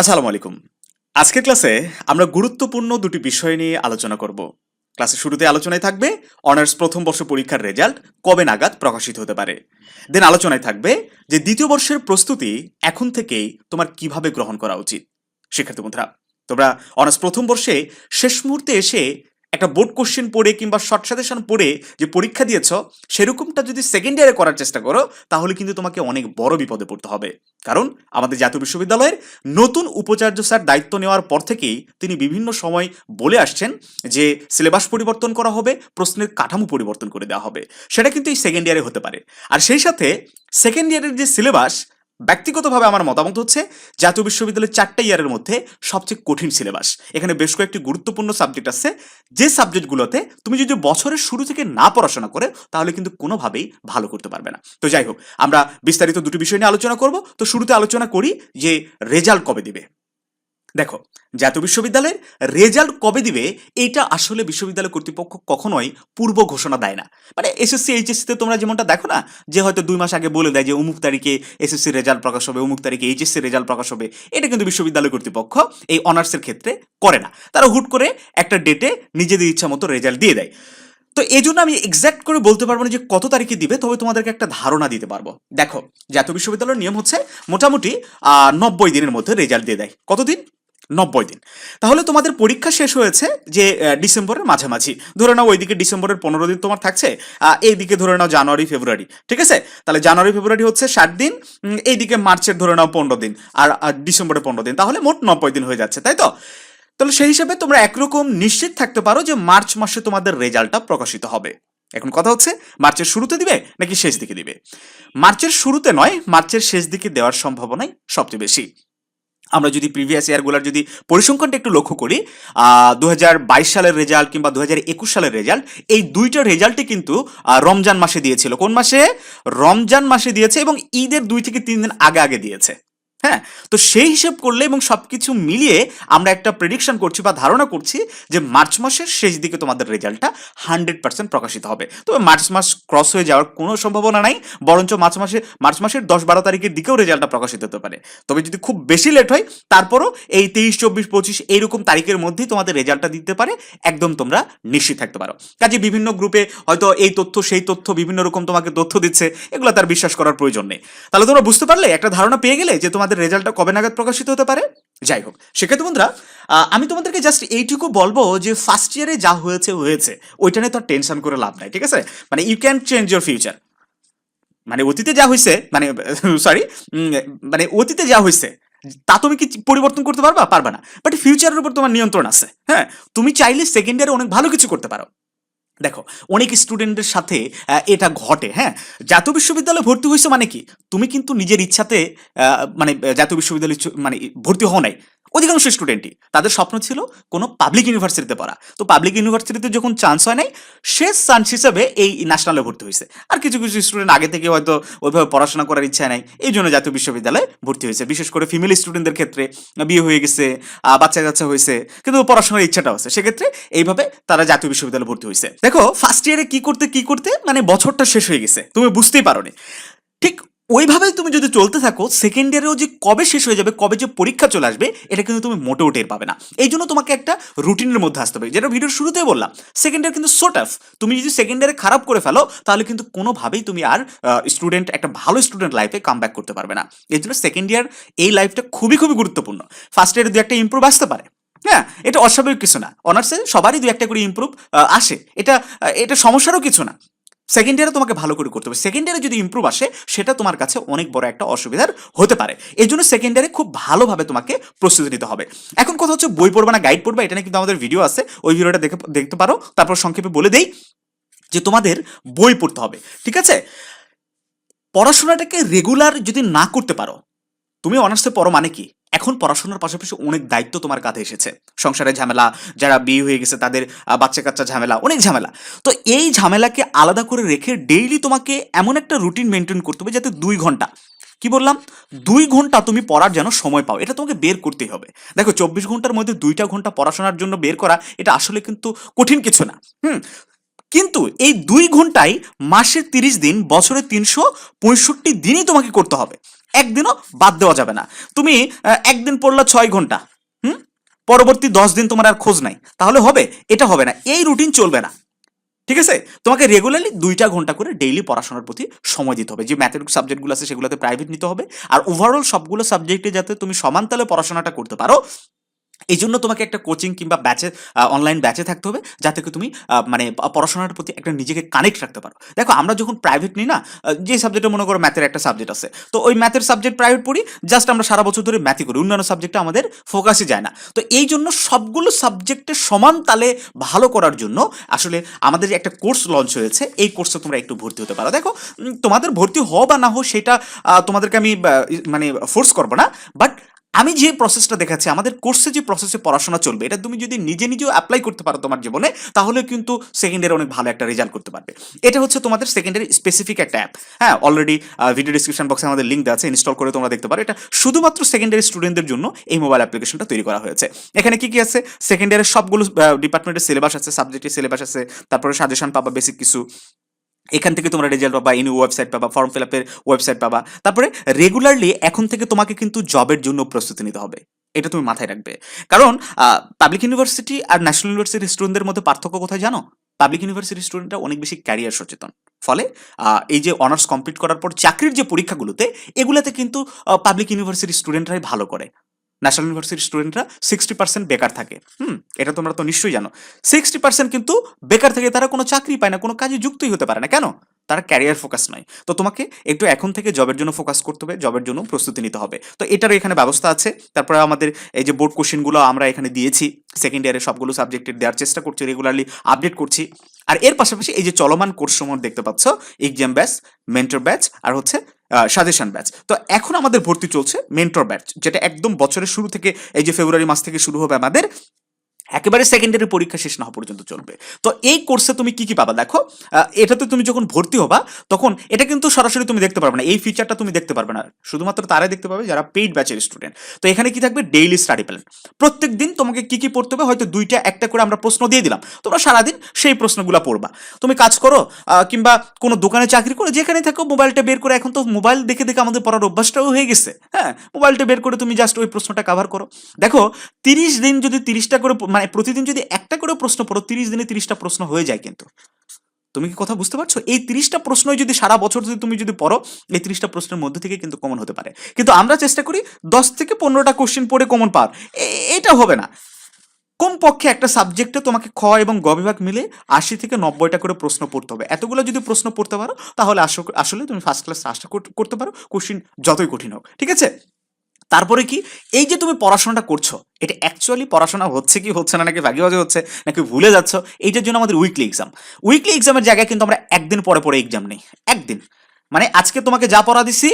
আসসালামু আলাইকুম। আজকের ক্লাসে আমরা গুরুত্বপূর্ণ দুটি বিষয় নিয়ে আলোচনা করব। ক্লাসের শুরুতে আলোচনায় থাকবে অনার্স প্রথম বর্ষ পরীক্ষার রেজাল্ট কবে নাগাদ প্রকাশিত হতে পারে। দেন আলোচনায় থাকবে যে দ্বিতীয় বর্ষের প্রস্তুতি এখন থেকেই তোমার কীভাবে গ্রহণ করা উচিত। শিক্ষার্থী বন্ধুরা, তোমরা অনার্স প্রথম বর্ষে শেষ মুহূর্তে এসে একটা বোর্ড কোশ্চেন পড়ে কিংবা শর্ট সাজেশন পড়ে যে পরীক্ষা দিয়েছ, সেরকমটা যদি সেকেন্ড ইয়ারে করার চেষ্টা করো, তাহলে কিন্তু তোমাকে অনেক বড় বিপদে পড়তে হবে। কারণ আমাদের জাতীয় বিশ্ববিদ্যালয়ের নতুন উপাচার্য স্যার দায়িত্ব নেওয়ার পর থেকেই তিনি বিভিন্ন সময় বলে আসছেন যে সিলেবাস পরিবর্তন করা হবে, প্রশ্নের কাঠামো পরিবর্তন করে দেওয়া হবে। সেটা কিন্তু এই সেকেন্ড ইয়ারে হতে পারে। আর সেই সাথে সেকেন্ড ইয়ারের যে সিলেবাস ব্যক্তিগতভাবে আমার মতামত হচ্ছে, জাতীয় বিশ্ববিদ্যালয়ের চারটা ইয়ারের মধ্যে সবচেয়ে কঠিন সিলেবাস। এখানে বেশ কয়েকটি গুরুত্বপূর্ণ সাবজেক্ট আছে। যে সাবজেক্টগুলোতে তুমি যদি বছরের শুরু থেকে না পড়াশোনা করে, তাহলে কিন্তু কোনোভাবেই ভালো করতে পারবে না। তো যাই হোক, আমরা বিস্তারিত দুটি বিষয় নিয়ে আলোচনা করব। তো শুরুতে আলোচনা করি যে রেজাল্ট কবে দিবে। দেখো, জাতীয় বিশ্ববিদ্যালয়ের রেজাল্ট কবে দিবে এইটা আসলে বিশ্ববিদ্যালয় কর্তৃপক্ষ কখনোই পূর্ব ঘোষণা দেয় না। মানে এসএসসি এইচএসসিতে তোমরা যেমনটা দেখো না, যে হয়তো দুই মাস আগে বলে দেয় যে অমুক তারিখে এসএসসি রেজাল্ট প্রকাশ হবে, অমুক তারিখে এইচএসসি রেজাল্ট প্রকাশ হবে, এটা কিন্তু বিশ্ববিদ্যালয় কর্তৃপক্ষ এই অনার্সের ক্ষেত্রে করে না। তারা হুট করে একটা ডেটে নিজেদের ইচ্ছা মতো রেজাল্ট দিয়ে দেয়। তো এই জন্য আমি এক্স্যাক্ট করে বলতে পারব না যে কত তারিখে দিবে, তবে তোমাদেরকে একটা ধারণা দিতে পারব। দেখো, জাতীয় বিশ্ববিদ্যালয়ের নিয়ম হচ্ছে মোটামুটি নব্বই দিনের মধ্যে রেজাল্ট দিয়ে দেয়। কতদিন? নব্বই দিন। তাহলে তোমাদের পরীক্ষা শেষ হয়েছে যে ডিসেম্বরের মাঝামাঝি। ধরে নাও ওইদিকে ডিসেম্বরের পনেরো দিন তোমার থাকছে এইদিকে ধরে নাও জানুয়ারি, ফেব্রুয়ারি, ঠিক আছে? তাহলে জানুয়ারি, ফেব্রুয়ারি হচ্ছে ষাট দিন এইদিকে মার্চের ধরে নাও পনেরো দিন আর ডিসেম্বরের পনেরো দিন। তাহলে মোট নব্বই দিন হয়ে যাচ্ছে, তাই তো? তাহলে সেই হিসাবে তোমরা একরকম নিশ্চিত থাকতে পারো যে, মার্চ মাসে তোমাদের রেজাল্টটা প্রকাশিত হবে। এখন কথা হচ্ছে, মার্চের শুরুতে দিবে নাকি শেষ দিকে দিবে? মার্চের শুরুতে নয়, মার্চের শেষ দিকে দেওয়ার সম্ভাবনাই সবচেয়ে বেশি। আমরা যদি প্রিভিয়াস ইয়ারগুলোর যদি পরিসংখ্যানটা একটু লক্ষ্য করি দু হাজার বাইশ সালের রেজাল্ট কিংবা দু হাজার একুশ সালের রেজাল্ট এই দুইটা রেজাল্টই কিন্তু রমজান মাসে দিয়েছিল। কোন মাসে? রমজান মাসে দিয়েছে এবং ঈদের দুই থেকে তিন দিন আগে আগে দিয়েছে। হ্যাঁ তো সেই হিসেব করলে এবং সবকিছু মিলিয়ে আমরা একটা প্রেডিকশন করছি বা ধারণা করছি যে মার্চ মাসের শেষ দিকে তোমাদের রেজাল্টটা হান্ড্রেড পার্সেন্ট প্রকাশিত হবে। তবে মার্চ মাস ক্রস হয়ে যাওয়ার কোনো সম্ভাবনা নাই, বরঞ্চ মার্চ মাসে, মার্চ মাসের দশ বারো তারিখের দিকেও রেজাল্টটা প্রকাশিত হতে পারে। তবে যদি খুব বেশি লেট হয়, তারপরও এই তেইশ, চব্বিশ, পঁচিশ এইরকম তারিখের মধ্যেই তোমাদের রেজাল্টটা দিতে পারে, একদম তোমরা নিশ্চিত থাকতে পারো। কাজে বিভিন্ন গ্রুপে হয়তো এই তথ্য, সেই তথ্য, বিভিন্ন রকম তোমাকে তথ্য দিচ্ছে, এগুলো তার বিশ্বাস করার প্রয়োজন নেই। তাহলে তোমরা বুঝতে পারলে, একটা ধারণা পেয়ে গেলে যে তোমাদের রেজাল্টটা কবে নাগাদ প্রকাশিত হতে পারে? যাই হোক, সেক্ষেত্রে বন্ধুরা আমি তোমাদেরকে জাস্ট এইটুকু বলব যে ফার্স্ট ইয়ারে যা হয়েছে হয়েছে, ওইটা নিয়ে তো টেনশন করে লাভ নাই, ঠিক আছে? মানে you can change your future মানে অতীতে যা হয়েছে মানে সরি মানে অতীতে যা হয়েছে তা তুমি কি পরিবর্তন করতে পারবা? পারবা না। বাট ফিউচারের উপর তোমার নিয়ন্ত্রণ আছে হ্যাঁ? তুমি চাইলে সেকেন্ড ইয়ারে অনেক ভালো কিছু করতে পারো। দেখো, অনেক স্টুডেন্টের সাথে এটা ঘটে হ্যাঁ? জাতীয় বিশ্ববিদ্যালয়ে ভর্তি হয়েছে মানে কি? তুমি কিন্তু নিজের ইচ্ছাতে মানে জাতীয় বিশ্ববিদ্যালয়ে মানে ভর্তি হও নাই। অধিকাংশ স্টুডেন্টই তাদের স্বপ্ন ছিল কোনো পাবলিক ইউনিভার্সিটিতে পড়া। তো পাবলিক ইউনিভার্সিটিতে যখন চান্স হয় নাই, শেষ চান্স হিসেবে এই ন্যাশনালে ভর্তি হয়েছে। আর কিছু কিছু স্টুডেন্ট আগে থেকে হয়তো ওইভাবে পড়াশোনা করার ইচ্ছা নাই, এই জন্য জাতীয় বিশ্ববিদ্যালয়ে ভর্তি হয়েছে। বিশেষ করে ফিমেল স্টুডেন্টদের ক্ষেত্রে বিয়ে হয়ে গেছে বাচ্চা কাচ্চা হয়েছে, কিন্তু পড়াশোনার ইচ্ছাটা আছে। সেক্ষেত্রে এইভাবে তারা জাতীয় বিশ্ববিদ্যালয়ে ভর্তি হয়েছে। দেখো ফার্স্ট ইয়ারে কি করতে কি করতে মানে বছরটা শেষ হয়ে গেছে। তুমি বুঝতেই পারোনি। ঠিক ওইভাবে তুমি যদি চলতে থাকো সেকেন্ড ইয়ারেও যে কবে শেষ হয়ে যাবে, কবে যে পরীক্ষা চলে আসবে, এটা কিন্তু তুমি মোটেও টের পাবে না। এই জন্য তোমাকে একটা রুটিনের মধ্যে আসতে হবে। যেটা ভিডিওর শুরুতেই বললাম সেকেন্ড ইয়ার কিন্তু সো টাফ তুমি যদি সেকেন্ড ইয়ারে খারাপ করে ফেলো, তাহলে কিন্তু কোনোভাবেই তুমি আর স্টুডেন্ট একটা ভালো স্টুডেন্ট লাইফে কাম ব্যাক করতে পারবে না। এই জন্য সেকেন্ড ইয়ার এই লাইফটা খুবই খুবই গুরুত্বপূর্ণ। ফার্স্ট ইয়ারে দু একটা ইম্প্রুভ আসতে পারে। হ্যাঁ এটা অস্বাভাবিক কিছু না। অনার্সে সবারই দু একটা করে ইম্প্রুভ আসে। এটা এটা সমস্যারও কিছু না। সেকেন্ড ইয়ারে তোমাকে ভালো করে করতে হবে। সেকেন্ড ইয়ারে যদি ইম্প্রুভ আসে, সেটা তোমার কাছে অনেক বড় একটা অসুবিধার হতে পারে। এই জন্য সেকেন্ড ইয়ারে খুব ভালোভাবে তোমাকে প্রস্তুতি নিতে হবে। এখন কথা হচ্ছে বই পড়বা না গাইড পড়বে, এটা নিয়ে কিন্তু আমাদের ভিডিও আছে। ওই ভিডিওটা দেখে, দেখতে পারো। তারপর সংক্ষেপে বলে দেই যে তোমাদের বই পড়তে হবে। ঠিক আছে? পড়াশোনাটাকে রেগুলার যদি না করতে পারো, তুমি অনার্সে পড়ো মানে কি? এখন পড়াশোনার পাশাপাশি অনেক দায়িত্ব তোমার কাঁধে এসেছে। সংসারের ঝামেলা, যারা বিয়ে হয়ে গেছে তাদের বাচ্চা কাচ্চা ঝামেলা, অনেক ঝামেলা। তো এই ঝামেলাকে আলাদা করে রেখে ডেইলি তোমাকে এমন একটা রুটিন মেনটেন করতে হবে যাতে দুই ঘণ্টা, কি বললাম? দুই ঘণ্টা তুমি পড়ার যেন সময় পাও, এটা তোমাকে বের করতেই হবে। দেখো, চব্বিশ ঘণ্টার মধ্যে দুইটা ঘণ্টা পড়াশোনার জন্য বের করা, এটা আসলে কিন্তু কঠিন কিছু না। হুম, কিন্তু এই দুই ঘন্টায় মাসে তিরিশ দিন, বছরে তিনশো পঁয়ষট্টি দিনই তোমাকে করতে হবে। একদিনও বাদ দেওয়া যাবে না। তুমি একদিন পড়লা ছয় ঘণ্টা। হুম? পরবর্তী দশ দিন তোমার আর খোঁজ নাই। তাহলে হবে, এটা হবে না, এই রুটিন চলবে না। ঠিক আছে? তোমাকে রেগুলারলি দুইটা ঘণ্টা করে ডেইলি পড়াশোনার প্রতি সময় দিতে হবে। যে ম্যাথের সাবজেক্টগুলো আছে সেগুলোতে প্রাইভেট নিতে হবে। আর ওভারঅল সবগুলো সাবজেক্টে যাতে তুমি সমান তালে পড়াশোনাটা করতে পারো এই জন্য তোমাকে একটা কোচিং কিংবা ব্যাচে অনলাইন ব্যাচে থাকতে হবে, যাতে করে তুমি মানে পড়াশোনার প্রতি একটা নিজেকে কানেক্ট রাখতে পারো। দেখো, আমরা যখন প্রাইভেট নিই না যে সাবজেক্টে মনে করো ম্যাথের একটা সাবজেক্ট আছে, তো ওই ম্যাথের সাবজেক্ট প্রাইভেট পড়ি জাস্ট আমরা সারা বছর ধরে ম্যাথই করি, অন্যান্য সাবজেক্টে আমাদের ফোকাসই যায় না। তো এই জন্য সবগুলো সাবজেক্টে সমান তালে ভালো করার জন্য আসলে আমাদের একটা কোর্স লঞ্চ হয়েছে, এই কোর্সে তোমরা একটু ভর্তি হতে পারো। দেখো তোমাদের ভর্তি হও বা না হো সেটা তোমাদেরকে আমি মানে ফোর্স করব না বাট আমি যে প্রসেসটা দেখাচ্ছি, আমাদের কোর্সে যে প্রসেসে পড়াশোনা চলবে, এটা তুমি যদি নিজে নিজেও অ্যাপ্লাই করতে পারো তোমার জীবনে, তাহলে কিন্তু সেকেন্ডারি অনেক ভালো একটা রেজাল্ট করতে পারবে। এটা হচ্ছে তোমাদের সেকেন্ডারি স্পেসিফিক একটা অ্যাপ হ্যাঁ অলরেডি ভিডিও ডিসক্রিপশন বক্সে আমাদের লিঙ্ক আছে ইনস্টল করে তোমরা দেখতে পারো। এটা শুধুমাত্র সেকেন্ডারি স্টুডেন্টদের জন্য এই মোবাইল অ্যাপ্লিকেশনটা তৈরি করা হয়েছে। এখানে কি কি আছে? সেকেন্ডারির সবগুলো ডিপার্টমেন্টের সিলেবাস আছে সাবজেক্টের সিলেবাস আছে, তারপরে সাজেশন পাবা বেসিক কিছু। এখান থেকে তোমরা রেজাল্ট পাবা ইনি ওয়েবসাইট পাবা ফর্ম ফিল আপের ওয়েবসাইট পাবা। তারপরে রেগুলারলি এখন থেকে তোমাকে কিন্তু জবের জন্য প্রস্তুতি নিতে হবে। এটা তুমি মাথায় রাখবে। কারণ পাবলিক ইউনিভার্সিটি আর ন্যাশনাল ইউনিভার্সিটির স্টুডেন্টদের মধ্যে পার্থক্য কোথায় জানো? পাবলিক ইউনিভার্সিটির স্টুডেন্টরা অনেক বেশি ক্যারিয়ার সচেতন। ফলে এই যে অনার্স কমপ্লিট করার পর চাকরির যে পরীক্ষাগুলোতে, এগুলোতে কিন্তু পাবলিক ইউনিভার্সিটির স্টুডেন্টরাই ভালো করে। ন্যাশনাল ইউনিভার্সিটির স্টুডেন্টরা সিক্সটি পার্সেন্ট বেকার থাকে। হুম, এটা তোমরা তো নিশ্চয়ই জানো। সিক্সটি পার্সেন্ট কিন্তু বেকার থেকে তারা কোনো চাকরি পায় না, কোনো কাজে যুক্তই হতে পারে না। কেন? তারা ক্যারিয়ার ফোকাস নয়। তো তোমাকে একটু এখন থেকে জবের জন্য ফোকাস করতে হবে জবের জন্য প্রস্তুতি নিতে হবে। তো এটারও এখানে ব্যবস্থা আছে। তারপরে আমাদের এই যে বোর্ড কোশ্চেনগুলো আমরা এখানে দিয়েছি। সেকেন্ড ইয়ারে সবগুলো সাবজেক্টের দেওয়ার চেষ্টা করছি রেগুলারলি আপডেট করছি। আর এর পাশাপাশি এই যে চলমান কোর্স সমূহ দেখতে পাচ্ছ এক্সাম ব্যাচ মেন্টর ব্যাচ আর হচ্ছে সাজেশন ব্যাচ তো এখন আমাদের ভর্তি চলছে মেন্টর ব্যাচ যেটা একদম বছরের শুরু থেকে, এই যে ফেব্রুয়ারি মাস থেকে শুরু হবে আমাদের একেবারে সেকেন্ডারি পরীক্ষা শেষ না হওয়া পর্যন্ত চলবে। তো এই কোর্সে তুমি কি কি পাবা? দেখো এটাতে তুমি যখন ভর্তি হবা, তখন এটা কিন্তু সরাসরি তুমি দেখতে পারবে না। এই ফিচারটা তুমি দেখতে পারবে না। শুধুমাত্র তারাই দেখতে পাবে যারা পেইড ব্যাচের স্টুডেন্ট তো এখানে কি থাকবে? ডেইলি স্টাডি প্ল্যান প্রত্যেক দিন তোমাকে কি কি পড়তে হবে? হয়তো দুইটা, একটা করে আমরা প্রশ্ন দিয়ে দিলাম। তোমরা সারাদিন সেই প্রশ্নগুলো পড়বা। তুমি কাজ করো কিংবা কোনো দোকানে চাকরি করো যেখানে থাকো, মোবাইলটা বের করে এখন তো মোবাইল দেখে দেখে আমাদের পড়ার অভ্যাসটাও হয়ে গেছে। হ্যাঁ মোবাইলটা বের করে তুমি জাস্ট ওই প্রশ্নটা কভার করো। দেখো, তিরিশ দিন যদি তিরিশটা করে মানে প্রতিদিন যদি একটা করে প্রশ্ন পড়ো, তিরিশ দিনে তিরিশটা প্রশ্ন হয়ে যায় কিন্তু। তুমি কি কথা বুঝতে পারছ? এই তিরিশটা প্রশ্নই যদি সারা বছর যদি তুমি যদি পড়ো, এই তিরিশটা প্রশ্নের মধ্যে থেকে কিন্তু কমন হতে পারে। কিন্তু আমরা চেষ্টা করি দশ থেকে পনেরোটা কোশ্চেন পড়ে কমন এ- এটা হবে না। কমপক্ষে একটা সাবজেক্টে তোমাকে খ এবং গ বিভাগ মিলে আশি থেকে নব্বইটা করে প্রশ্ন পড়তে হবে? এতগুলো যদি প্রশ্ন পড়তে পারো, তাহলে আসলে তুমি ফার্স্ট ক্লাস আশা কর- করতে পারো। কোশ্চিন যতই কঠিন হোক। ঠিক আছে? তারপরে কি? এই যে তুমি পড়াশোনাটা করছ, এটা অ্যাকচুয়ালি পড়াশোনা হচ্ছে কি হচ্ছে না, নাকি ভাগিবাজি হচ্ছে, নাকি ভুলে যাচ্ছ, এইটার জন্য আমাদের উইকলি এক্সাম উইকলি এক্সামের জায়গায় কিন্তু আমরা একদিন পরে পরে এক্সাম নেই, একদিন। মানে আজকে তোমাকে যা পড়া দিছি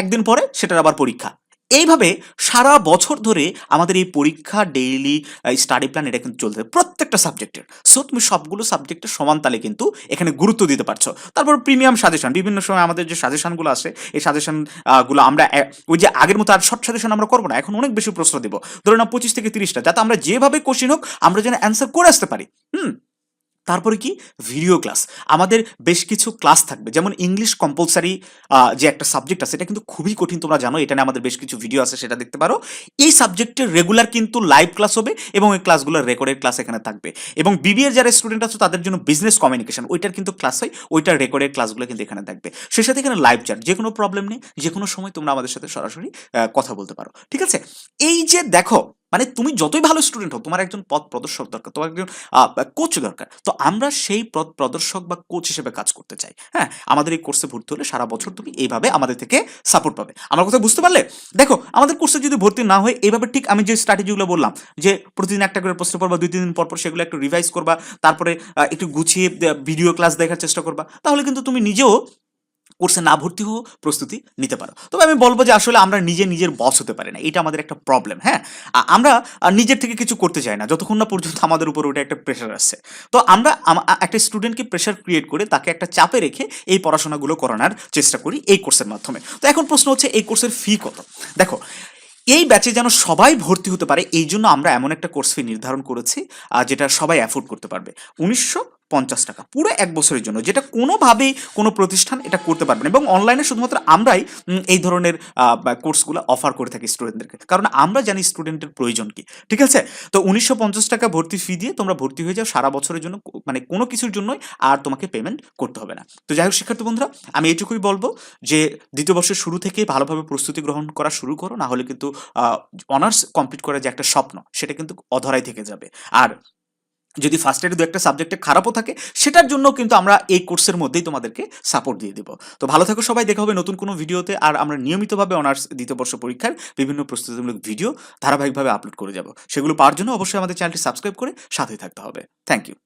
একদিন পরে সেটার আবার পরীক্ষা। এইভাবে সারা বছর ধরে আমাদের এই পরীক্ষা ডেইলি স্টাডি প্ল্যান এটা কিন্তু চলতে প্রত্যেকটা সাবজেক্টের সো তুমি সবগুলো সাবজেক্টের সমান তালে কিন্তু এখানে গুরুত্ব দিতে পারছ। তারপর প্রিমিয়াম সাজেশন বিভিন্ন সময় আমাদের যে সাজেশনগুলো আসে এই সাজেশনগুলো আমরা ওই যে আগের মতো আর শর্ট সাজেশন আমরা করব না, এখন অনেক বেশি প্রশ্ন দেবো। ধরে না পঁচিশ থেকে তিরিশটা, যাতে আমরা যেভাবে কোশ্চিন হোক, আমরা যেন অ্যান্সার করে আসতে পারি। হুম? তারপরে কি? ভিডিও ক্লাস আমাদের বেশ কিছু ক্লাস থাকবে। যেমন ইংলিশ কম্পালসারি যে একটা সাবজেক্ট আছে, এটা কিন্তু খুবই কঠিন, তোমরা জানো, এটা নিয়ে আমাদের বেশ কিছু ভিডিও আছে, সেটা দেখতে পারো। এই সাবজেক্টের রেগুলার কিন্তু লাইভ ক্লাস হবে এবং এই ক্লাসগুলোর রেকর্ডেড ক্লাস এখানে থাকবে। এবং বিবিএর যারা স্টুডেন্ট আছে, তাদের জন্য বিজনেস কমিউনিকেশন ওইটার কিন্তু ক্লাস হয়, ওইটার রেকর্ডেড ক্লাসগুলো কিন্তু এখানে থাকবে। সে সাথে এখানে লাইভ চ্যাট যে কোনো প্রবলেম নেই যে কোনো সময় তোমরা আমাদের সাথে সরাসরি কথা বলতে পারো। ঠিক আছে? এই যে দেখো মানে তুমি যতই ভালো স্টুডেন্ট হও তোমার একজন পথ প্রদর্শক দরকার, তোমার একজন কোচ দরকার। তো আমরা সেই পথ প্রদর্শক বা কোচ হিসেবে কাজ করতে চাই। হ্যাঁ আমাদের এই কোর্সে ভর্তি হলে সারা বছর তুমি এইভাবে আমাদের থেকে সাপোর্ট পাবে। আমার কথা বুঝতে পারলে? দেখো, আমাদের কোর্সে যদি ভর্তি না হয়, এইভাবে ঠিক আমি যে স্ট্র্যাটেজিগুলো বললাম, যে প্রতিদিন একটা করে প্রশ্ন পড়বা, দুই, তিন দিন পর পর সেগুলো একটু রিভাইজ করবা, তারপরে একটু গুছিয়ে ভিডিও ক্লাস দেখার চেষ্টা করবা, তাহলে কিন্তু তুমি নিজেও কোর্সে না ভর্তি হও, প্রস্তুতি নিতে পারো। তবে আমি বলব যে আসলে আমরা নিজে নিজের বস হতে পারি না। এটা আমাদের একটা প্রবলেম হ্যাঁ? আমরা নিজের থেকে কিছু করতে চাই না। যতক্ষণ না পর্যন্ত আমাদের উপর ওটা একটা প্রেশার আসছে। তো আমরা একটা স্টুডেন্টকে প্রেশার ক্রিয়েট করে তাকে একটা চাপে রেখে এই পড়াশোনাগুলো করানোর চেষ্টা করি এই কোর্সের মাধ্যমে। তো এখন প্রশ্ন হচ্ছে, এই কোর্সের ফি কত? দেখো, এই ব্যাচে যেন সবাই ভর্তি হতে পারে, এই জন্য আমরা এমন একটা কোর্স ফি নির্ধারণ করেছি যেটা সবাই অ্যাফোর্ড করতে পারবে। উনিশশো পঞ্চাশ টাকা। পুরো এক বছরের জন্য। যেটা কোনোভাবেই কোনো প্রতিষ্ঠান এটা করতে পারবে না। এবং অনলাইনে শুধুমাত্র আমরাই এই ধরনের কোর্সগুলো অফার করে থাকি স্টুডেন্টদেরকে কারণ আমরা জানি স্টুডেন্টের প্রয়োজন কি। ঠিক আছে? তো উনিশশো পঞ্চাশ টাকা ভর্তি ফি দিয়ে তোমরা ভর্তি হয়ে যাও সারা বছরের জন্য মানে কোনো কিছুর জন্যই আর তোমাকে পেমেন্ট করতে হবে না। তো যাই হোক শিক্ষার্থী বন্ধুরা, আমি এটুকুই বলব যে দ্বিতীয় বর্ষের শুরু থেকেই ভালোভাবে প্রস্তুতি গ্রহণ করা শুরু করো। না হলে কিন্তু অনার্স কমপ্লিট করার যে একটা স্বপ্ন, সেটা কিন্তু অধরাই থেকে যাবে। আর যদি ফার্স্ট ইয়ারে দু একটা সাবজেক্টে খারাপও থাকে, সেটার জন্য কিন্তু আমরা এই কোর্সের মধ্যেই তোমাদেরকে সাপোর্ট দিয়ে দেবো। তো ভালো থাকো সবাই, দেখা হবে নতুন কোনো ভিডিওতে আর আমরা নিয়মিতভাবে অনার্স দ্বিতীয় বর্ষ পরীক্ষার বিভিন্ন প্রস্তুতিমূলক ভিডিও ধারাবাহিকভাবে আপলোড করে যাব। সেগুলো পাওয়ার জন্য অবশ্যই আমাদের চ্যানেলটি সাবস্ক্রাইব করে সাথে থাকতে হবে। Thank you